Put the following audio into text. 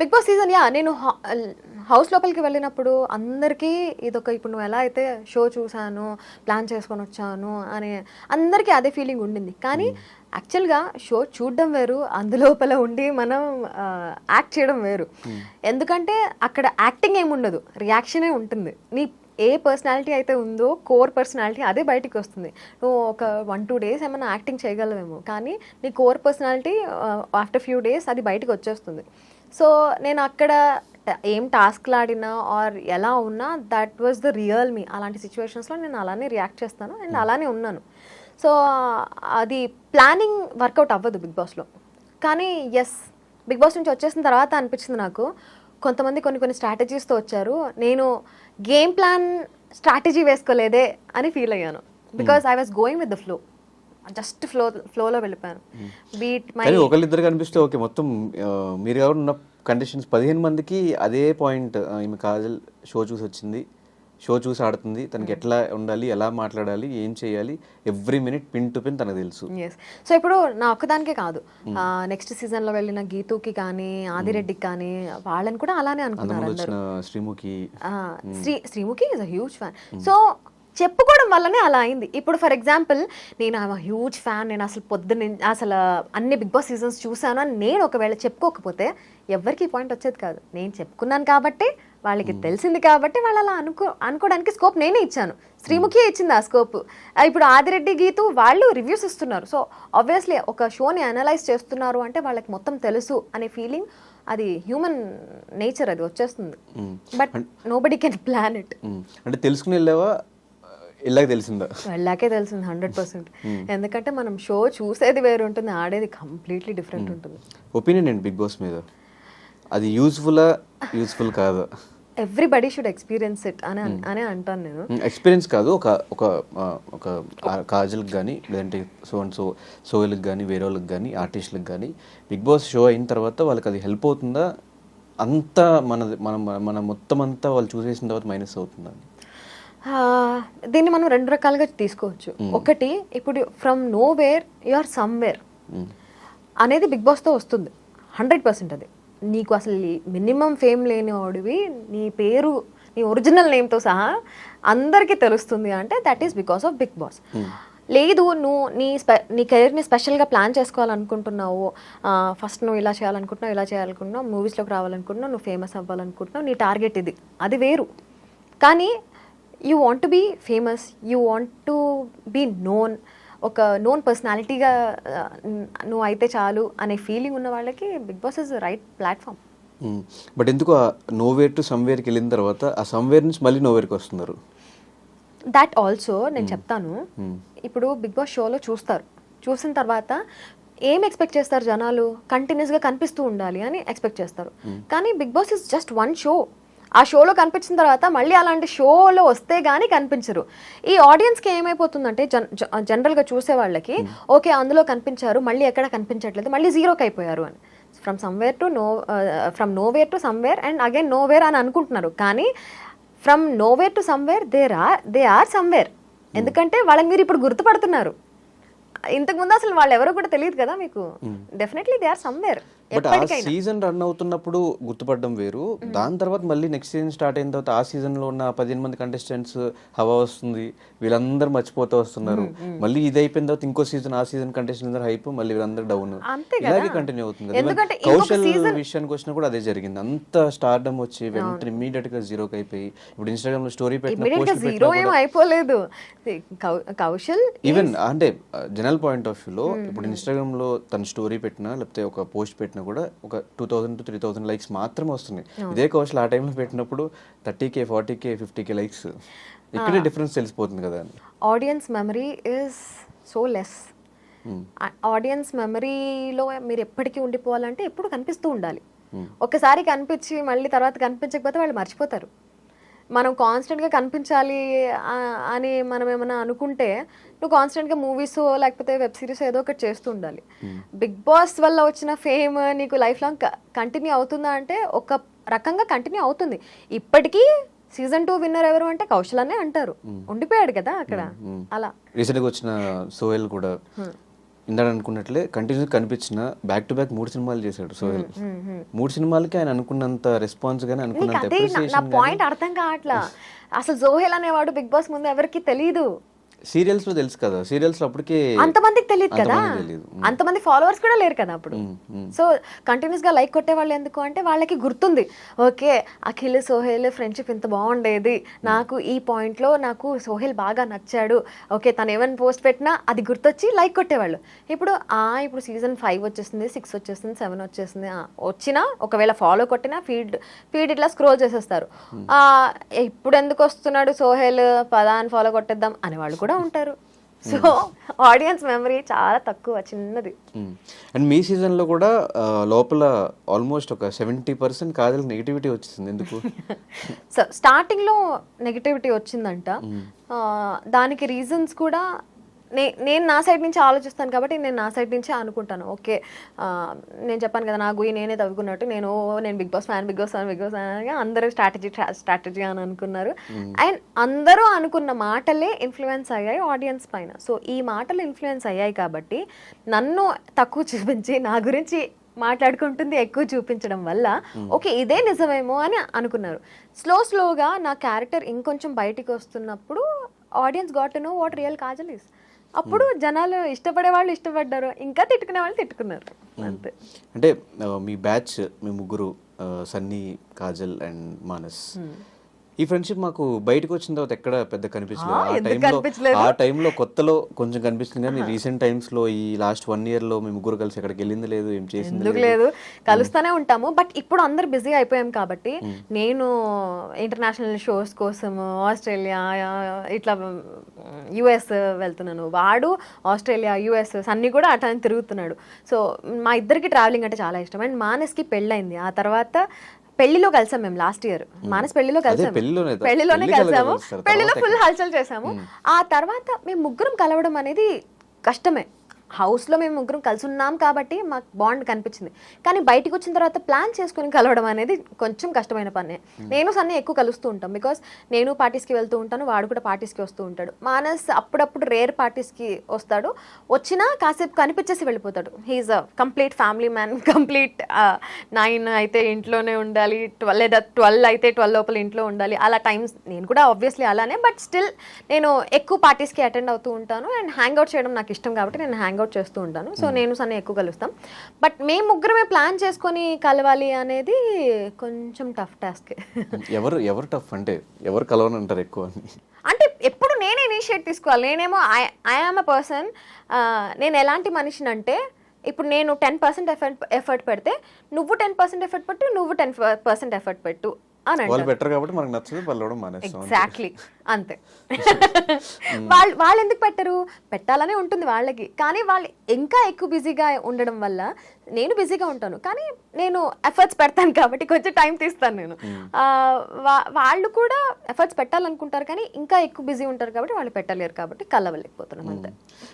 Big boss season yeah నేను house లోపలికి వెళ్ళినప్పుడు అందరికీ ఇదొక ఇప్పుడు నువ్వు ఎలా అయితే షో చూసాను ప్లాన్ చేసుకొని వచ్చాను అని అందరికీ అదే ఫీలింగ్ ఉండింది. కానీ యాక్చువల్గా షో చూడడం వేరు అందులోపల ఉండి మనం యాక్ట్ చేయడం వేరు. ఎందుకంటే అక్కడ యాక్టింగ్ ఏమి ఉండదు రియాక్షనే ఉంటుంది. నీ ఏ పర్సనాలిటీ అయితే ఉందో కోర్ పర్సనాలిటీ అదే బయటికి వస్తుంది. నువ్వు ఒక వన్ టూ డేస్ ఏమైనా యాక్టింగ్ చేయగలవేమో కానీ నీ core personality after few days అది బయటికి వచ్చేస్తుంది. సో నేను అక్కడ ఏం టాస్క్లు ఆడినా ఆర్ ఎలా ఉన్నా that was the real me అలాంటి సిచ్యువేషన్స్లో నేను అలానే రియాక్ట్ చేస్తాను అండ్ అలానే ఉన్నాను. సో అది ప్లానింగ్ వర్కౌట్ అవ్వదు బిగ్ బాస్లో. కానీ ఎస్ బిగ్ బాస్ నుంచి వచ్చేసిన తర్వాత అనిపించింది నాకు. కొంతమంది కొన్ని కొన్ని స్ట్రాటజీస్తో వచ్చారు. నేను గేమ్ ప్లాన్ స్ట్రాటజీ వేసుకోలేదే అని ఫీల్ అయ్యాను. Because I was going with the flow just flow ఫ్లోలో వెళ్ళిపోయాను. బీట్ మై ఒకళ్ళిద్దరు కనిపిస్తే ఓకే మొత్తం మీరు ఎవరు ఉన్న కండిషన్స్ పదిహేను మందికి అదే పాయింట్ ఈమె కాజల్ షో చూసి వచ్చింది. షో చూసి ఆడుతుంది. తనకి ఎట్లా ఉండాలి ఎలా మాట్లాడాలి ఏం చేయాలి every minute pin to pin తనకు తెలుసు. సో ఇప్పుడు నా ఒక్కదానికే కాదు. నెక్స్ట్ సీజన్లో వెళ్ళిన గీతుకి కానీ ఆదిరెడ్డికి కానీ వాళ్ళని కూడా అలానే అనుకున్నారు Sreemukhi. Sree Sreemukhi is a huge fan so చెప్పుకోవడం వల్లనే అలా అయింది. ఇప్పుడు ఫర్ ఎగ్జాంపుల్ నేను హ్యూజ్ ఫ్యాన్ నేను అసలు పొద్దున్న అసలు అన్ని బిగ్ బాస్ సీజన్స్ చూసాను అని నేను ఒకవేళ చెప్పుకోకపోతే ఎవరికి పాయింట్ వచ్చేది కాదు. నేను చెప్పుకున్నాను కాబట్టి వాళ్ళకి తెలిసింది కాబట్టి వాళ్ళు అలా అనుకో అనుకోవడానికి స్కోప్ నేనే ఇచ్చాను. శ్రీముఖి ఇచ్చింది ఆ స్కోప్ ఇప్పుడు ఆదిరెడ్డి గీతు వాళ్ళు రివ్యూస్ ఇస్తున్నారు. సో ఆబ్వియస్లీ ఒక షోని అనలైజ్ చేస్తున్నారు అంటే వాళ్ళకి మొత్తం తెలుసు అనే ఫీలింగ్ అది హ్యూమన్ నేచర్ అది వచ్చేస్తుంది. But nobody can plan it. అంటే తెలుసుకుని వెళ్ళావా? ఇలాగ తెలిసిందా? వెళ్ళాకే తెలిసింది హండ్రెడ్ పర్సెంట్ ఎందుకంటే మనం షో చూసేది వేరు ఉంటుంది ఆడేది కంప్లీట్లీ డిఫరెంట్ ఉంటుంది. ఒపీనియన్ ఏంటి బిగ్ బాస్ మీద? అది యూస్ఫుల్ కాదా? ఎవ్రీబడి షుడ్ ఎక్స్పీరియన్స్ ఇట్ అని అనే అంటాను నేను. ఎక్స్పీరియన్స్ కాదు ఒక ఒక ఒక కాజల్కి కానీ లేదంటే సో అండ్ సో సోయల్కి కానీ వేరే వాళ్ళకి కానీ ఆర్టిస్టులకు కానీ బిగ్ బాస్ షో అయిన తర్వాత వాళ్ళకి అది హెల్ప్ అవుతుందా? అంతా మన మన మన మొత్తం అంతా వాళ్ళు చూసేసిన తర్వాత మైనస్ అవుతుందా? దీన్ని మనం రెండు రకాలుగా తీసుకోవచ్చు. ఒకటి ఇప్పుడు from nowhere you are somewhere. అనేది బిగ్ బాస్తో వస్తుంది. హండ్రెడ్ పర్సెంట్ అది. నీకు అసలు మినిమం ఫేమ్ లేని వాడివి నీ పేరు నీ ఒరిజినల్ నేమ్తో సహా అందరికీ తెలుస్తుంది అంటే that is because of Bigg Boss లేదు నువ్వు నీ స్పె నీ కెరీర్ని స్పెషల్గా ప్లాన్ చేసుకోవాలనుకుంటున్నావు. ఫస్ట్ నువ్వు ఇలా చేయాలనుకుంటున్నావు ఇలా చేయాలనుకుంటున్నావు మూవీస్లోకి రావాలనుకుంటున్నావు నువ్వు ఫేమస్ అవ్వాలనుకుంటున్నావు నీ టార్గెట్ ఇది. అది వేరు. కానీ you want to be famous you want to be known ఒక నోన్ పర్సనాలిటీగా నువ్వు అయితే చాలు అనే ఫీలింగ్ ఉన్న వాళ్ళకి Bigg Boss is right platform. But ఎందుకు ఆ నోవేర్ టు సమ్వేర్కి వెళ్ళిన తర్వాత ఆ సమ్వేర్ నుంచి మళ్ళీ నోవేర్కి వస్తున్నారు? దాట్ ఆల్సో నేను చెప్తాను. ఇప్పుడు బిగ్ బాస్ షోలో చూస్తారు. చూసిన తర్వాత ఏం ఎక్స్పెక్ట్ చేస్తారు జనాలు? కంటిన్యూస్గా కనిపిస్తూ ఉండాలి అని ఎక్స్పెక్ట్ చేస్తారు. కానీ Bigg Boss is just one show ఆ షోలో కనిపించిన తర్వాత మళ్ళీ అలాంటి షోలో వస్తే గానీ కనిపించరు. ఈ ఆడియన్స్కి ఏమైపోతుందంటే జన్ జనరల్గా చూసే వాళ్ళకి ఓకే అందులో కనిపించారు మళ్ళీ ఎక్కడ కనిపించట్లేదు మళ్ళీ జీరోకి అయిపోయారు అని. From somewhere to no from nowhere to somewhere and again nowhere అని అనుకుంటున్నారు. కానీ from nowhere to somewhere there are they are somewhere ఎందుకంటే వాళ్ళని మీరు ఇప్పుడు గుర్తుపడుతున్నారు. ఇంతకు ముందు అసలు వాళ్ళు ఎవరో కూడా తెలియదు కదా మీకు. Definitely they are somewhere but ఆ సీజన్ రన్ అవుతున్నప్పుడు గుర్తుపడడం వేరు. దాని తర్వాత మళ్ళీ నెక్స్ట్ సీజన్ స్టార్ట్ అయిన తర్వాత ఆ season లో ఉన్న పదిహేను మంది కంటెస్టెంట్స్ హవా వస్తుంది. వీళ్ళందరూ మర్చిపోతూ వస్తున్నారు. మళ్ళీ ఇది అయిపోయిన తర్వాత ఇంకో సీజన్ ఆ సీజన్ కంటెస్టెంట్ హైప్ మళ్ళీ వీళ్ళందరూ డౌన్ ఇలాగే కంటిన్యూ అవుతుంది. కౌశల్ విషయానికి వచ్చినా కూడా అదే జరిగింది. అంత స్టార్డమ్ వచ్చి వెంటనే ఇమీడియట్గా జీరోకి అయిపోయి ఇప్పుడు ఇన్స్టాగ్రామ్లో స్టోరీ పెట్టిన జీరో ఏం అయిపోలేదు. కౌశల్ ఈవెన్ అంటే జనరల్ పాయింట్ ఆఫ్ వ్యూలో ఇప్పుడు ఇన్స్టాగ్రామ్లో తన స్టోరీ పెట్టినా లేకపోతే ఒక పోస్ట్ పెట్టినా కూడా ఒక two thousand to three thousand likes మాత్రమే వస్తున్నాయి. ఇదే కౌశల్ ఆ టైంలో పెట్టినప్పుడు thirty K forty K fifty K likes ఇక్కడే డిఫరెన్స్ తెలిసిపోతుంది కదా audience memory is so less audience మెమరీలో మీరు ఎప్పటికీ ఉండిపోవాలంటే ఎప్పుడు కనిపిస్తూ ఉండాలి. ఒకసారి కనిపించి మళ్ళీ తర్వాత కనిపించకపోతే వాళ్ళు మర్చిపోతారు. మనం కాన్స్టెంట్గా కనిపించాలి అని మనం ఏమైనా అనుకుంటే నువ్వు కాన్స్టెంట్గా మూవీస్ లేకపోతే వెబ్ సిరీస్ ఏదో ఒకటి చేస్తూ ఉండాలి. బిగ్ బాస్ వల్ల వచ్చిన ఫేమ్ నీకు లైఫ్ లాంగ్ కంటిన్యూ అవుతుందా అంటే ఒక రకంగా కంటిన్యూ అవుతుంది. ఇప్పటికీ సీజన్ టూ విన్నర్ ఎవరు అంటే కౌశల్ అనే అంటారు. ఉండిపోయాడు కదా అక్కడ. అలా. రీసెంట్గా వచ్చిన సోయల్ కూడా. ఇందాక అనుకున్నట్లే కంటిన్యూస్ కనిపించిన బ్యాక్ టు బ్యాక్ మూడు సినిమాలు చేశాడు. సోహెల్ మూడు సినిమాలకి ఆయన అనుకున్నంత రెస్పాన్స్ గానీ నీకు అనుకున్నంత పాయింట్ అర్థం కావట్లా. అసలు జోహెల్ అనేవాడు బిగ్ బాస్ ముందు ఎవరికి తెలియదు సీరియల్స్లో తెలుసు కదా సీరియల్స్ అప్పటికే అంతమందికి తెలియదు కదా. అంతమంది ఫాలోవర్స్ కూడా లేరు కదా అప్పుడు. సో కంటిన్యూస్గా లైక్ కొట్టే వాళ్ళు ఎందుకు అంటే వాళ్ళకి గుర్తుంది ఓకే అఖిల్ సోహెల్ ఫ్రెండ్షిప్ ఇంత బాగుండేది నాకు ఈ పాయింట్లో నాకు సోహెల్ బాగా నచ్చాడు ఓకే తను ఏమైనా పోస్ట్ పెట్టినా అది గుర్తొచ్చి లైక్ కొట్టేవాళ్ళు. ఇప్పుడు ఆ ఇప్పుడు సీజన్ ఫైవ్ వచ్చేస్తుంది సిక్స్ వచ్చేస్తుంది సెవెన్ వచ్చేస్తుంది ఆ, వచ్చినా ఒకవేళ ఫాలో కొట్టినా ఫీడ్ ఫీడ్ ఇట్లా స్క్రోల్ చేసేస్తారు. ఆ, ఇప్పుడు ఎందుకు వస్తున్నాడు సోహెల్ పదా అని ఫాలో కొట్టేద్దాం అనేవాళ్ళు కూడా ఉంటారు. సో ఆడియన్స్ మెమరీ చాలా తక్కువ చిన్నది. అండ్ మీ సీజన్లో కూడా లోపల ఆల్మోస్ట్ ఒక సెవెంటీ పర్సెంట్ కాజల్ నెగిటివిటీ వచ్చేసింది ఎందుకు? సో స్టార్టింగ్లో నెగిటివిటీ వచ్చిందంట. దానికి రీజన్స్ కూడా నేను నా సైడ్ నుంచి ఆలోచిస్తాను కాబట్టి నేను నా సైడ్ నుంచే అనుకుంటాను. ఓకే నేను చెప్పాను కదా నా గుయి నేనే తవ్వుకున్నట్టు నేను నేను Bigg Boss fan Bigg Boss fan Bigg Boss fan అని అందరూ స్ట్రాటజీ స్ట్రాటజీ అని అనుకున్నారు. అండ్ అందరూ అనుకున్న మాటలే ఇన్ఫ్లుయెన్స్ అయ్యాయి ఆడియన్స్ పైన. సో ఈ మాటలు ఇన్ఫ్లుయెన్స్ అయ్యాయి కాబట్టి నన్ను తక్కువ చూపించి నా గురించి మాట్లాడుకుంటుంది ఎక్కువ చూపించడం వల్ల ఓకే ఇదే నిజమేమో అని అనుకున్నారు. స్లో స్లోగా నా క్యారెక్టర్ ఇంకొంచెం బయటికి వస్తున్నప్పుడు audience got to know what real Kajal is అప్పుడు జనాలు ఇష్టపడే వాళ్ళు ఇష్టపడ్డారు. ఇంకా తిట్టుకునే వాళ్ళు తిట్టుకున్నారు. అంతే. అంటే మీ బ్యాచ్ మీ ముగ్గురు సన్నీ కాజల్ అండ్ మానస్ ఈ ఫ్రెండ్షిప్ మాకు బయటకు వచ్చిన తర్వాత ఎక్కడ పెద్ద కనిపించలేదు. ఆ, టైంలో? ఆ టైంలో కొత్తలో కొంచెం కనిపిస్తుంది కానీ రీసెంట్ టైమ్స్లో ఈ లాస్ట్ వన్ ఇయర్లో మీ ముగ్గురు కలిసి ఎక్కడికి వెళ్ళింది లేదు ఏం చేసింది లేదు. కలుస్తూనే ఉంటాము. బట్ ఇప్పుడు అందరు బిజీ అయిపోయాం కాబట్టి నేను ఇంటర్నేషనల్ షోస్ కోసం ఆస్ట్రేలియా ఇట్లా యుఎస్ వెళ్తున్నాను. వాడు ఆస్ట్రేలియా యుఎస్ అన్ని కూడా అటు అని తిరుగుతున్నాడు. సో మా ఇద్దరికి ట్రావెలింగ్ అంటే చాలా ఇష్టం. అండ్ మానస్కి పెళ్ళైంది ఆ తర్వాత పెళ్ళిలో కలిసాం మేము లాస్ట్ ఇయర్. మానస్ పెళ్ళిలో కలిసాము. పెళ్ళిలోనే కలిసాము? పెళ్ళిలో ఫుల్ హల్చల్ చేసాము. ఆ తర్వాత మేము ముగ్గురం కలవడం అనేది కష్టమే. హౌస్లో మేము ముగ్గురం కలిసి ఉన్నాం కాబట్టి మాకు బాండ్ కనిపించింది. కానీ బయటికి వచ్చిన తర్వాత ప్లాన్ చేసుకుని కలవడం అనేది కొంచెం కష్టమైన పనే. నేను సన్ని ఎక్కువ కలుస్తూ ఉంటాం బికాస్ నేను పార్టీస్కి వెళ్తూ ఉంటాను వాడు కూడా పార్టీస్కి వస్తూ ఉంటాడు. మానస్ అప్పుడప్పుడు రేర్ పార్టీస్కి వస్తాడు. వచ్చినా కాసేపు కనిపించేసి వెళ్ళిపోతాడు. He's a complete family man complete nine అయితే ఇంట్లోనే ఉండాలి ట్వెల్వ్ లేదా ట్వెల్వ్ అయితే ట్వెల్వ్ లోపల ఇంట్లో ఉండాలి. అలా టైమ్స్ నేను కూడా ఆబ్వియస్లీ అలానే బట్ స్టిల్ నేను ఎక్కువ పార్టీస్కి అటెండ్ అవుతూ ఉంటాను. అండ్ హ్యాంగ్ అవుట్ చేయడం నాకు ఇష్టం కాబట్టి నేను హ్యాంగ్ అవుట్ చేస్తూ ఉంటాను. సో నేను సన్ని ఎక్కువ కలుస్తాం. బట్ మేము ముగ్గురమే ప్లాన్ చేసుకొని కలవాలి అనేది కొంచెం టఫ్ టాస్క్. ఎవరు ఎవరు టఫ్ అంటే ఎవరు కలవని అంటారు ఎక్కువ? అంటే ఎప్పుడు నేనే ఇనిషియేట్ తీసుకోవాలి. నేనేమో ఐఆమ్ అ పర్సన్ నేను ఎలాంటి మనిషిని అంటే ఇప్పుడు నేను టెన్ పర్సెంట్ ఎఫర్ట్ ఎఫర్ట్ పెడితే నువ్వు టెన్ పర్సెంట్ ఎఫర్ట్ పెట్టు నువ్వు టెన్ పర్సెంట్ ఎఫర్ట్ పెట్టు. అని వాళ్ళు అంటారు. బెటర్ కాబట్టి మనకు నచ్చదు కూడా మానేస్తాం ఎగ్జాక్ట్లీ అంతే. వాళ్ళు వాళ్ళు ఎందుకు పెట్టరు? పెట్టాలనే ఉంటుంది వాళ్ళకి. కానీ వాళ్ళు ఇంకా ఎక్కువ బిజీగా ఉండడం వల్ల నేను బిజీగా ఉంటాను. కానీ నేను ఎఫర్ట్స్ పెడతాను కాబట్టి కొంచెం టైం తీస్తాను నేను. వాళ్ళు కూడా ఎఫర్ట్స్ పెట్టాలనుకుంటారు కానీ ఇంకా ఎక్కువ బిజీ ఉంటారు కాబట్టి వాళ్ళు పెట్టలేరు కాబట్టి కలవలేకపోతున్నాం అంతే.